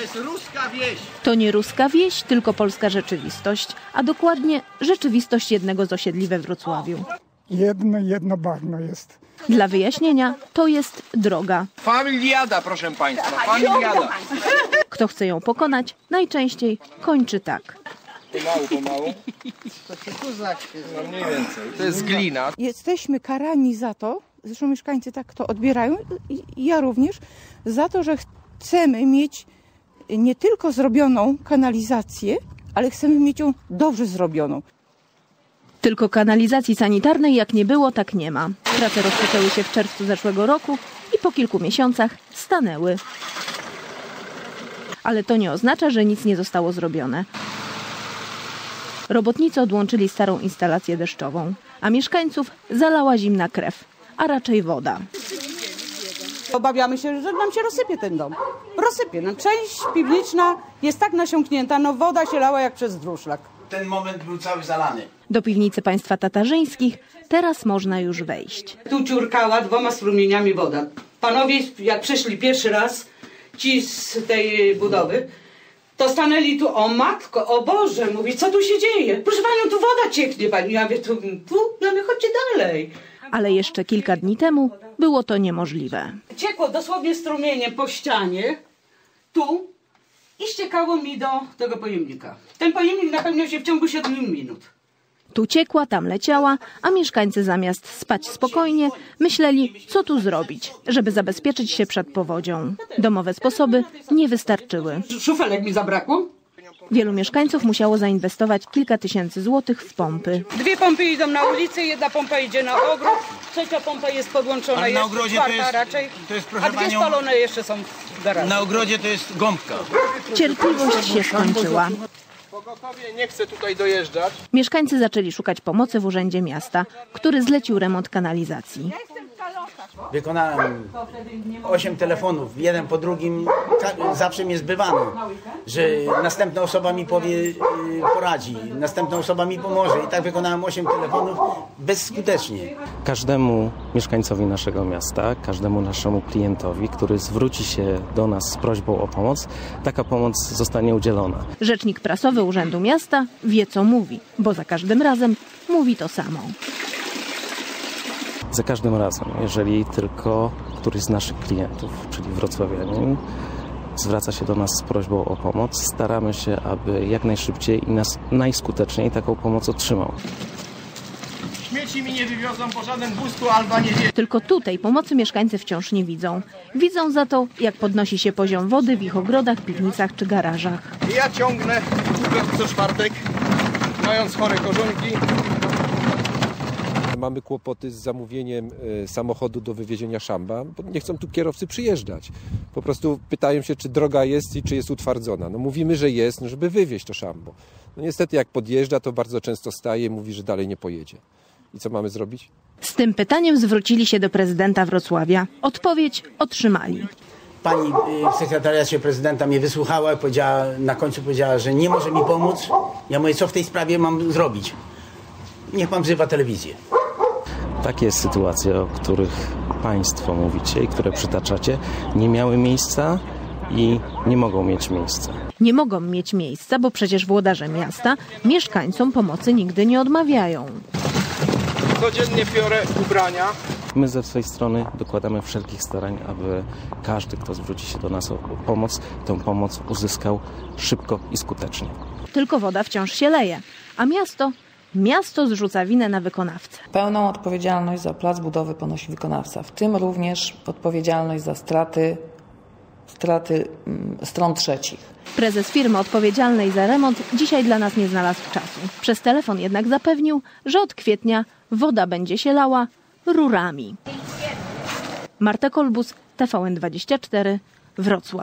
jest ruska wieś. To nie ruska wieś, tylko polska rzeczywistość, a dokładnie rzeczywistość jednego z osiedli we Wrocławiu. Jedno, jednobarwno jest. Dla wyjaśnienia, to jest droga. Familiada, proszę państwa, familiada. Kto chce ją pokonać, najczęściej kończy tak. Pomału, pomału. No mniej więcej. To jest glina. Jesteśmy karani za to, zresztą mieszkańcy tak to odbierają, ja również, za to, że chcemy mieć nie tylko zrobioną kanalizację, ale chcemy mieć ją dobrze zrobioną. Tylko kanalizacji sanitarnej jak nie było, tak nie ma. Prace rozpoczęły się w czerwcu zeszłego roku i po kilku miesiącach stanęły. Ale to nie oznacza, że nic nie zostało zrobione. Robotnicy odłączyli starą instalację deszczową, a mieszkańców zalała zimna krew, a raczej woda. Obawiamy się, że nam się rozsypie ten dom. Rozsypie nam. Część piwniczna jest tak nasiąknięta, no woda się lała jak przez druszlak. Ten moment był cały zalany. Do piwnicy państwa tatarzyńskich teraz można już wejść. Tu ciurkała dwoma strumieniami woda. Panowie, jak przyszli pierwszy raz, ci z tej budowy, to stanęli tu, o matko, o Boże, mówi, co tu się dzieje? Proszę panią, tu woda cieknie, pani. Ja mówię, tu, tu, ja mówię, chodźcie dalej. Ale jeszcze kilka dni temu było to niemożliwe. Ciekło dosłownie strumienie po ścianie, tu, i ściekało mi do tego pojemnika. Ten pojemnik napełniał się w ciągu 7 minut. Tu ciekła, tam leciała, a mieszkańcy zamiast spać spokojnie, myśleli, co tu zrobić, żeby zabezpieczyć się przed powodzią. Domowe sposoby nie wystarczyły. Szufelek mi zabrakło. Wielu mieszkańców musiało zainwestować kilka tysięcy złotych w pompy. Dwie pompy idą na ulicę, jedna pompa idzie na ogród, trzecia pompa jest podłączona, na jest ogrodzie to jest- raczej, to jest, proszę a dwie panią- spalone jeszcze są w garażu. Na ogrodzie to jest gąbka. Cierpliwość się skończyła. Pogotowie nie chce tutaj dojeżdżać. Mieszkańcy zaczęli szukać pomocy w Urzędzie Miasta, który zlecił remont kanalizacji. Wykonałem 8 telefonów, jeden po drugim. Zawsze mnie zbywano, że następna osoba mi powie, y, poradzi, następna osoba mi pomoże. I tak wykonałem 8 telefonów bezskutecznie. każdemu mieszkańcowi naszego miasta, każdemu naszemu klientowi, który zwróci się do nas z prośbą o pomoc, taka pomoc zostanie udzielona. Rzecznik prasowy Urzędu Miasta wie, co mówi, bo za każdym razem mówi to samo. Za każdym razem, jeżeli tylko któryś z naszych klientów, czyli wrocławianin, zwraca się do nas z prośbą o pomoc, staramy się, aby jak najszybciej i nas najskuteczniej taką pomoc otrzymał. Śmieci mi nie wywiozą, bo żaden tu alba nie wie. Tylko tutaj pomocy mieszkańcy wciąż nie widzą. Widzą za to, jak podnosi się poziom wody w ich ogrodach, piwnicach czy garażach. I ja ciągnę kupę co czwartek, mając chore korzonki. Mamy kłopoty z zamówieniem e, samochodu do wywiezienia szamba, bo nie chcą tu kierowcy przyjeżdżać. Po prostu pytają się, czy droga jest i czy jest utwardzona. No mówimy, że jest, no żeby wywieźć to szambo. No niestety jak podjeżdża, to bardzo często staje i mówi, że dalej nie pojedzie. I co mamy zrobić? Z tym pytaniem zwrócili się do prezydenta Wrocławia. Odpowiedź otrzymali. Pani w sekretariacie prezydenta mnie wysłuchała i powiedziała, na końcu powiedziała, że nie może mi pomóc. Ja mówię, co w tej sprawie mam zrobić? Niech pan wzywa telewizję. Takie sytuacje, o których Państwo mówicie i które przytaczacie, nie miały miejsca i nie mogą mieć miejsca. Nie mogą mieć miejsca, bo przecież włodarze miasta mieszkańcom pomocy nigdy nie odmawiają. Codziennie piorę ubrania. My ze swojej strony dokładamy wszelkich starań, aby każdy, kto zwróci się do nas o pomoc, tę pomoc uzyskał szybko i skutecznie. Tylko woda wciąż się leje, a miasto, miasto zrzuca winę na wykonawcę. Pełną odpowiedzialność za plac budowy ponosi wykonawca, w tym również odpowiedzialność za straty, straty mm, stron trzecich. Prezes firmy odpowiedzialnej za remont dzisiaj dla nas nie znalazł czasu. Przez telefon jednak zapewnił, że od kwietnia woda będzie się lała rurami. Marta Kolbus, TVN24, Wrocław.